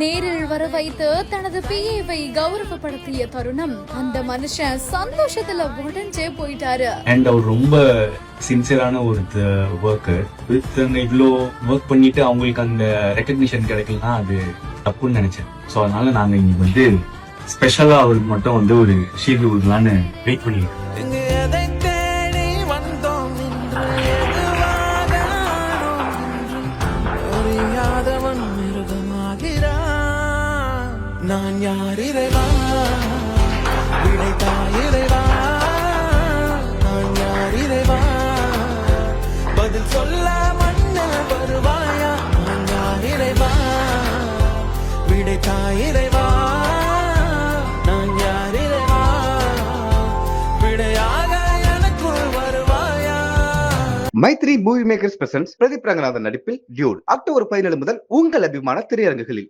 நேரில் வர வைத்து தனது பிஏவை கௌரவப்படுத்திய தருணம் அந்த மனுஷன் சந்தோஷத்துல உடஞ்சே போயிட்டாரு. அண்ட் அவர் ரொம்ப சின்சியரான ஒரு ஒர்க்கர் ஒருத்தவங்க இவ்வளோ ஒர்க் பண்ணிட்டு அவங்களுக்கு அந்த ரெக்கக்னிஷன் கிடைக்கலனா அது தப்புன்னு நினைச்சேன். ஸோ அதனால நாங்க இன்னைக்கு வந்து ஸ்பெஷலா அவருக்கு மட்டும் வந்து ஒரு ஷீல்டு கொடுக்கலான்னு வெயிட் பண்ணிருக்கோம். எதை நான் யார் இறைவா? விடைத்தா இறைவா? நான் யார் இறைவா? பதில் சொல்ல மன்ன வருவாயா? நான் யார் இறைவா? விடைத்தா இறைவா? நான் யார் இறைவா? விடையாக எனக்குள் வருவாயா? Mythri movie makers presents Pradeep Ranganathan நடிப்பில் டியூட் அக்டோபர் பதினேழு முதல் உங்கள் அபிமான திரையரங்குகளில்.